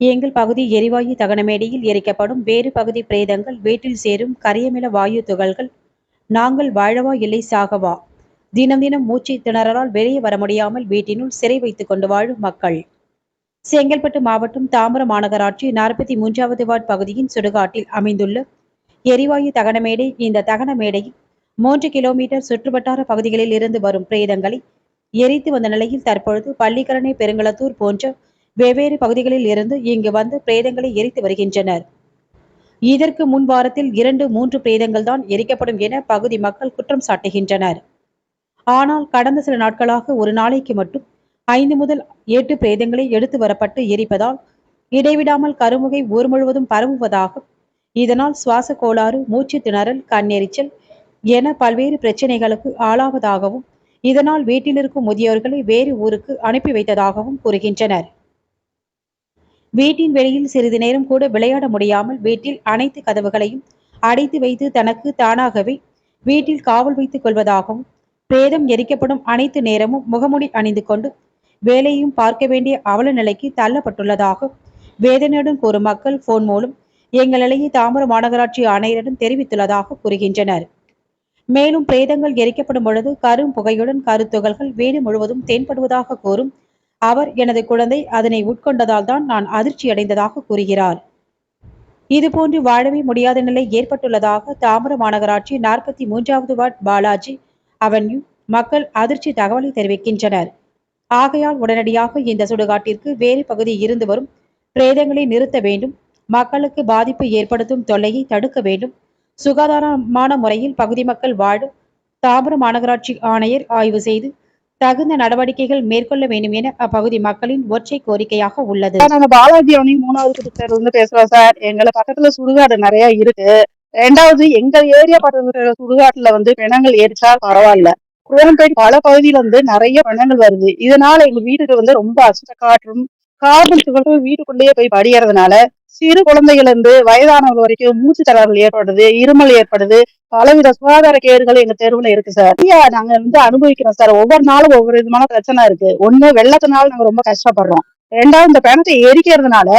எங்கள் பகுதி எரிவாயு தகனமேடையில் எரிக்கப்படும் வேறு பகுதி பிரேதங்கள் வீட்டில் சேரும் கரியமில வாயு துகள்கள். நாங்கள் வாழவா இல்லை சாகவா? தினம் தினம் மூச்சு திணறலால் வெளியே வர முடியாமல் வீட்டினுள் சிறை வைத்துக் கொண்டு வாழும் மக்கள். செங்கல்பட்டு மாவட்டம் தாம்பரம் மாநகராட்சி நாற்பத்தி மூன்றாவது வார்டு பகுதியின் சுடுகாட்டில் அமைந்துள்ள எரிவாயு தகனமேடை இந்த தகன மேடையில் மூன்று கிலோமீட்டர் சுற்றுவட்டார பகுதிகளில் இருந்து வரும் பிரேதங்களை எரித்து வந்த நிலையில் தற்பொழுது பள்ளிக்கரணை பெருங்களத்தூர் போன்ற வெவ்வேறு பகுதிகளில் இருந்து இங்கு வந்து பிரேதங்களை எரித்து வருகின்றனர். இதற்கு முன் வாரத்தில் இரண்டு மூன்று பிரேதங்கள் தான் எரிக்கப்படும் என பகுதி மக்கள் குற்றம் சாட்டுகின்றனர். ஆனால் கடந்த சில நாட்களாக ஒரு நாளைக்கு மட்டும் ஐந்து முதல் எட்டு பிரேதங்களை எடுத்து வரப்பட்டு எரிப்பதால் இடைவிடாமல் கருமுகை ஊர் முழுவதும் பரவுவதாகும் இதனால் சுவாச கோளாறு மூச்சு திணறல் கண்ணெரிச்சல் என பல்வேறு பிரச்சனைகளுக்கு ஆளாவதாகவும் இதனால் வீட்டில் இருக்கும் முதியோர்களை வேறு ஊருக்கு அனுப்பி வைத்ததாகவும் கூறுகின்றனர். வீட்டின் வெளியில் சிறிது நேரம் கூட விளையாட முடியாமல் வீட்டில் அனைத்து கதவுகளையும் அடைத்து வைத்து தனக்கு தானாகவே வீட்டில் காவல் வைத்துக் கொள்வதாகவும் பிரேதம் எரிக்கப்படும் அனைத்து நேரமும் முகமுடி அணிந்து கொண்டு வேலையும் பார்க்க வேண்டிய அவல நிலைக்கு தள்ளப்பட்டுள்ளதாக வேதனையுடன் கூறும் மக்கள் போன் மூலம் எங்கள் நிலையை தாம்பரம் மாநகராட்சி ஆணையரிடம் தெரிவித்துள்ளதாக கூறுகின்றனர். மேலும் பிரேதங்கள் எரிக்கப்படும் பொழுது கரும் புகையுடன் கருத்துகள்கள் வீடு முழுவதும் தென்படுவதாக கூறும் அவர் எனது குழந்தை அதனை உட்கொண்டதால் தான் நான் அதிர்ச்சியடைந்ததாக கூறுகிறார். இதுபோன்று வாழவே முடியாத நிலை ஏற்பட்டுள்ளதாக தாம்பரம் மாநகராட்சி நாற்பத்தி மூன்றாவது வார்டு பாலாஜி அவென்யூ மக்கள் அதிர்ச்சி தகவலை தெரிவிக்கின்றனர். ஆகையால் உடனடியாக இந்த சுடுகாட்டிற்கு வேறு பகுதி இருந்து வரும் பிரேதங்களை நிறுத்த வேண்டும் மக்களுக்கு பாதிப்பு ஏற்படுத்தும் தொல்லையை தடுக்க வேண்டும். சுகாதாரமான முறையில் பகுதி மக்கள் வாழும் தாம்பரம் மாநகராட்சி ஆணையர் ஆய்வு செய்து தகுந்த நடவடிக்கைகள் மேற்கொள்ள வேண்டும் என அப்பகுதி மக்களின் ஒற்றை கோரிக்கையாக உள்ளது. நாங்க பாலாஜி அவனி மூணாவது இருந்து பேசுறோம் சார். எங்களை பக்கத்துல சுடுகாடு நிறைய இருக்கு. ரெண்டாவது எங்க ஏரியா பக்கத்துல சுடுகாட்டுல வந்து பிணங்கள் எரிச்சா பரவாயில்ல. குரோம்பேட் பல பகுதியில வந்து நிறைய பிணங்கள் வருது. இதனால எங்க வீட்டுக்கு வந்து ரொம்ப அசுத்த காற்றும் கார்பன் துகள்கள் வீட்டுக்குள்ளேயே போய் படியறதுனால சிறு குழந்தைகளிருந்து வயதானவர்கள் வரைக்கும் மூச்சு தளர்வுகள் ஏற்படுது இருமல் ஏற்படுது பலவித சுகாதார கேடுகள் எங்க தெருவுல இருக்கு சார். நாங்க வந்து அனுபவிக்கிறோம் சார். ஒவ்வொரு நாளும் ஒவ்வொரு விதமான பிரச்சனை இருக்கு. ஒண்ணு வெள்ளத்தினால நாங்க ரொம்ப கஷ்டப்படுறோம். ரெண்டாவது இந்த பணத்தை எரிக்கிறதுனால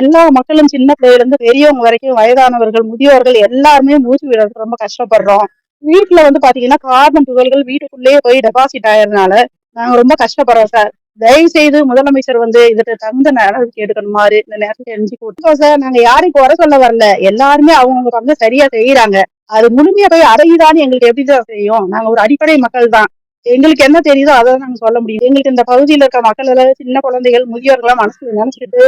எல்லா மக்களும் சின்ன பிள்ளையில இருந்து பெரியவங்க வரைக்கும் வயதானவர்கள் முதியோர்கள் எல்லாருமே மூச்சு விடுறதுக்கு ரொம்ப கஷ்டப்படுறோம். வீட்டுல வந்து பாத்தீங்கன்னா கார்பன் துகள்கள் வீட்டுக்குள்ளேயே போய் டெபாசிட் ஆயறதுனால நாங்க ரொம்ப கஷ்டப்படுறோம் சார் தயவு செய்து முதலமைச்சர் வந்து இதுக்கு தகுந்த நடவடிக்கை எடுக்கணுமாறு இந்த நேரத்தை தெரிஞ்சு கொடுத்தோம் சார் நாங்க யாரையும் குறை சொல்ல வரல. எல்லாருமே அவங்கவுங்க பங்கு சரியா செய்யறாங்க. அது முழுமையா போய் அடையுதான்னு எங்களுக்கு எப்படி சார் செய்யும் நாங்க ஒரு அடிப்படை மக்கள் தான். எங்களுக்கு என்ன தெரியுதோ அதை நாங்க சொல்ல முடியும். எங்களுக்கு இந்த பகுதியில இருக்க மக்கள் எல்லாம் சின்ன குழந்தைகள் முதியோர்கள்லாம் மனசுல நினைச்சிட்டு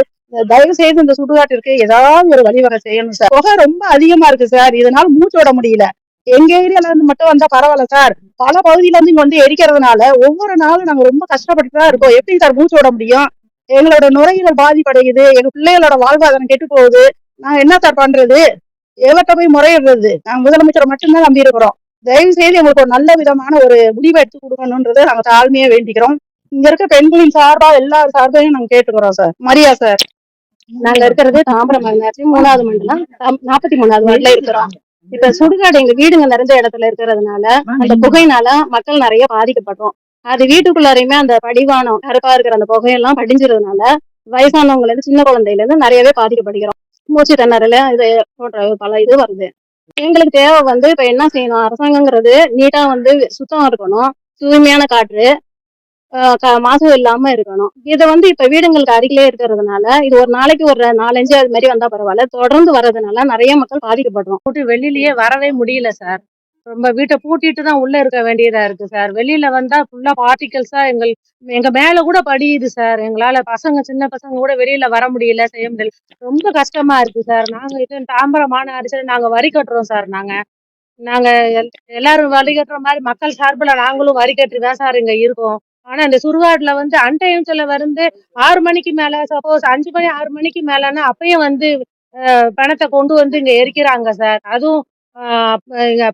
தயவு செய்து இந்த சுடுகாட்டிற்கு ஏதாவது ஒரு வழிவகை செய்யணும் சார் புகை ரொம்ப அதிகமா இருக்கு சார் இதனால மூச்சு விட முடியல. எங்க ஏரியால இருந்து மட்டும் வந்தா பரவாயில்ல சார் பல பகுதியில இருந்து இங்க வந்து எரிக்கிறதுனால ஒவ்வொரு நாளும் நாங்க ரொம்ப கஷ்டப்பட்டு தான் இருக்கோம். எப்படி சார் மூச்சு விட முடியும்? எங்களோட நுரையீரல் பாதிப்படையுது. எங்க பிள்ளைகளோட வாழ்வாதாரம் கெட்டு போகுது. நாங்க என்ன சார் பண்றது? எவர்கிட்ட போய் முறையிடுறது? நாங்க முதலமைச்சரை மட்டும்தான் நம்பி இருக்கிறோம். தயவு செய்து எங்களுக்கு ஒரு நல்ல விதமான ஒரு முடிவை எடுத்து கொடுக்கணும்ன்றதை நாங்க தாழ்மையா வேண்டிக்கிறோம். இங்க இருக்க பெண்களின் சார்பா எல்லா சார்பையும் நாங்க கேட்டுக்கிறோம் சார் மரியா சார் நாங்க இருக்கிறது தாம்பரம் மூணாவது மண்டலம் நாற்பத்தி மூணாவது வார்டுல இருக்கிறோம் இப்ப சுடுகாடு எங்க வீடுங்க நிறைஞ்ச இடத்துல இருக்கிறதுனால அந்த புகையினால மக்கள் நிறைய பாதிக்கப்படுறோம். அது வீட்டுக்குள்ளாரையுமே அந்த படிவானம் கருப்பா இருக்கிற அந்த புகையெல்லாம் படிஞ்சிருந்ததுனால வயசானவங்கல இருந்து சின்ன குழந்தையில இருந்து நிறையவே பாதிக்கப்படுகிறோம். மூச்சு திணறல இது போன்ற பல இது வருது. எங்களுக்கு தேவை வந்து இப்ப என்ன செய்யணும்? அரசாங்கங்கிறது நீட்டா வந்து சுத்தம் இருக்கணும். தூய்மையான காற்று மாசம் மாசு இல்லாம இருக்கணும். இது வந்து இப்ப வீடுங்களுக்கு அருகிலே இருக்கிறதுனால இது ஒரு நாளைக்கு ஒரு நாலஞ்சு அது மாதிரி வந்தா பரவாயில்ல. தொடர்ந்து வர்றதுனால நிறைய மக்கள் பாதிக்கப்படுறோம். போட்டு வெளியிலயே வரவே முடியல சார். ரொம்ப வீட்டை பூட்டிட்டு தான் உள்ள இருக்க வேண்டியதா இருக்கு சார். வெளியில வந்தா ஃபுல்லா பார்ட்டிகல்ஸா எங்கள் எங்க மேல கூட படியுது சார். எங்களால பசங்க சின்ன பசங்க கூட வெளியில வர முடியல செய்ய முடியல. ரொம்ப கஷ்டமா இருக்கு சார். நாங்க இது தாம்பரம் மாநகராட்சியில நாங்க வரி கட்டுறோம் சார் நாங்க. நாங்க எல்- எல்லாரும் வரி கட்டுற மாதிரி மக்கள் சார்பில் நாங்களும் வரி கட்டி தான் சார் இங்க இருக்கோம். ஆனா இந்த சுடுகாடுல வந்து அன்டைம்ஸ்ல வந்து ஆறு மணிக்கு மேல சப்போஸ் அஞ்சு மணி ஆறு மணிக்கு மேலன்னா அப்பயும் வந்து பணத்தை கொண்டு வந்து இங்க எரிக்கிறாங்க சார். அதுவும்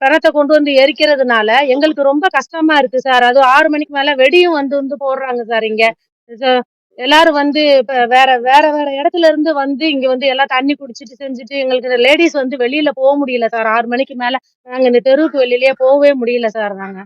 பணத்தை கொண்டு வந்து எரிக்கிறதுனால எங்களுக்கு ரொம்ப கஷ்டமா இருக்கு சார். அதுவும் ஆறு மணிக்கு மேல வெடியும் வந்து வந்து போடுறாங்க சார் இங்க. எல்லாரும் வந்து இப்ப வேற வேற வேற இடத்துல இருந்து வந்து இங்க வந்து எல்லாம் தண்ணி குடிச்சிட்டு செஞ்சுட்டு எங்களுக்கு லேடிஸ் வந்து வெளியில போக முடியல சார். ஆறு மணிக்கு மேல நாங்க இந்த தெருவுக்கு வெளியிலயே போகவே முடியல சார் நாங்க.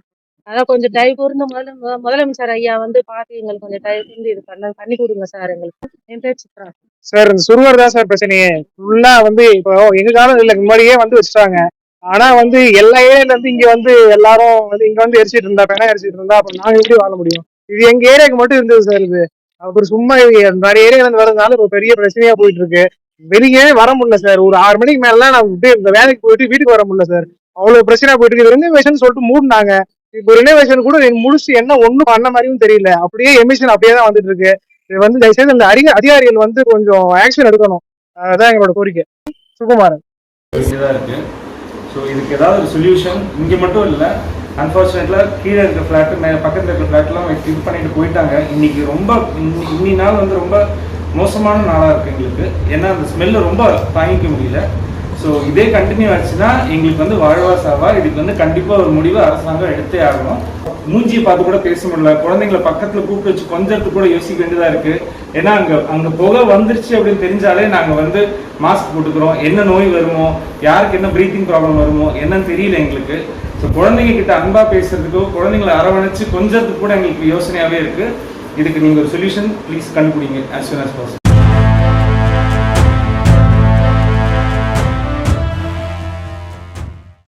அதான் கொஞ்சம் டை கூர்ந்து முதல முதலமைச்சர் ஐயா வந்து பார்த்து எங்களுக்கு கொஞ்சம் டை கூர்ந்து இது பண்ண பண்ணி கொடுங்க சார் எங்களுக்கு. என் பேர் சித்ரா. சார் இந்த சுருவர் தான் சார் பிரச்சனையே. ஃபுல்லா வந்து இப்போ எங்க காலம் இல்ல முன்னாடியே வந்து வச்சுட்டாங்க. ஆனா வந்து எல்லா ஏரியால இருந்து இங்க வந்து எல்லாரும் வந்து இங்க வந்து எரிச்சிட்டு இருந்தா பெணம் எரிச்சிட்டு இருந்தா அப்ப நாங்க எப்படி வாழ முடியும்? இது எங்க ஏரியாக்கு மட்டும் இருந்தது சார் இது. அப்புறம் சும்மா நிறைய ஏரியால இருந்து வரதுனால இப்போ பெரிய பிரச்சனையா போயிட்டு இருக்கு வெளியே வர முடியல சார். ஒரு ஆறு மணிக்கு மேலாம் நான் இந்த வேலைக்கு போயிட்டு வீட்டுக்கு வர முடியல சார். அவ்வளவு பிரச்சனையா போயிட்டு இருக்கு ரெனோவேஷன் சொல்லிட்டு மூடினாங்க. இப்போ ரினோவேஷன் கூட எனக்கு முழுசு என்ன ஒண்ணும் பண்ண மாதிரியும் தெரியல. அப்படியே எமிஷன் அப்படியே தான் வந்துட்டு இருக்கு இது வந்து தயவுசெய்து இந்த அதிக அதிகாரிகள் வந்து கொஞ்சம் ஆக்ஷன் எடுக்கணும். அதான் எங்களோட கோரிக்கை. சுகுமாரன். இருக்கு. ஸோ இதுக்கு ஏதாவது ஒரு சொல்யூஷன் இங்கே மட்டும் இல்லை. அன்ஃபார்ச்சுனேட்ல கீழே இருக்க ஃப்ளாட்டு மே பக்கத்தில் இருக்க ஃப்ளாட்லாம் இது பண்ணிட்டு போயிட்டாங்க. இன்னைக்கு ரொம்ப இன்னி நாள் வந்து ரொம்ப மோசமான நாளாக இருக்கு எங்களுக்கு. ஏன்னா அந்த ஸ்மெல்லு ரொம்ப தாங்கிக்க முடியல. ஸோ இதே கண்டினியூ ஆச்சுன்னா எங்களுக்கு வந்து வாழ்வா சாவா இதுக்கு வந்து கண்டிப்பாக ஒரு முடிவு அரசாங்கம் எடுத்தே ஆகணும். மூஞ்சியை பார்த்து கூட பேச முடியல. குழந்தைங்கள பக்கத்தில் கூப்பிட்டு வச்சு கொஞ்சத்துக்கு கூட யோசிக்க வேண்டியதாக இருக்குது ஏன்னா அங்கே அங்கே புகை வந்துருச்சு அப்படின்னு தெரிஞ்சாலே நாங்கள் வந்து மாஸ்க் போட்டுக்கிறோம். என்ன நோய் வருமோ யாருக்கு என்ன ப்ரீத்திங் ப்ராப்ளம் வருமோ என்னன்னு தெரியல எங்களுக்கு. ஸோ குழந்தைங்க கிட்ட அன்பாக பேசுறதுக்கோ குழந்தைங்களை அரவணைச்சு கொஞ்சத்துக்கு கூட எங்களுக்கு யோசனையாகவே இருக்குது இதுக்கு நீங்கள் ஒரு சொல்யூஷன் ப்ளீஸ் கண்டுபிடிங்க ஆஸ் சூன் as பாசிபிள்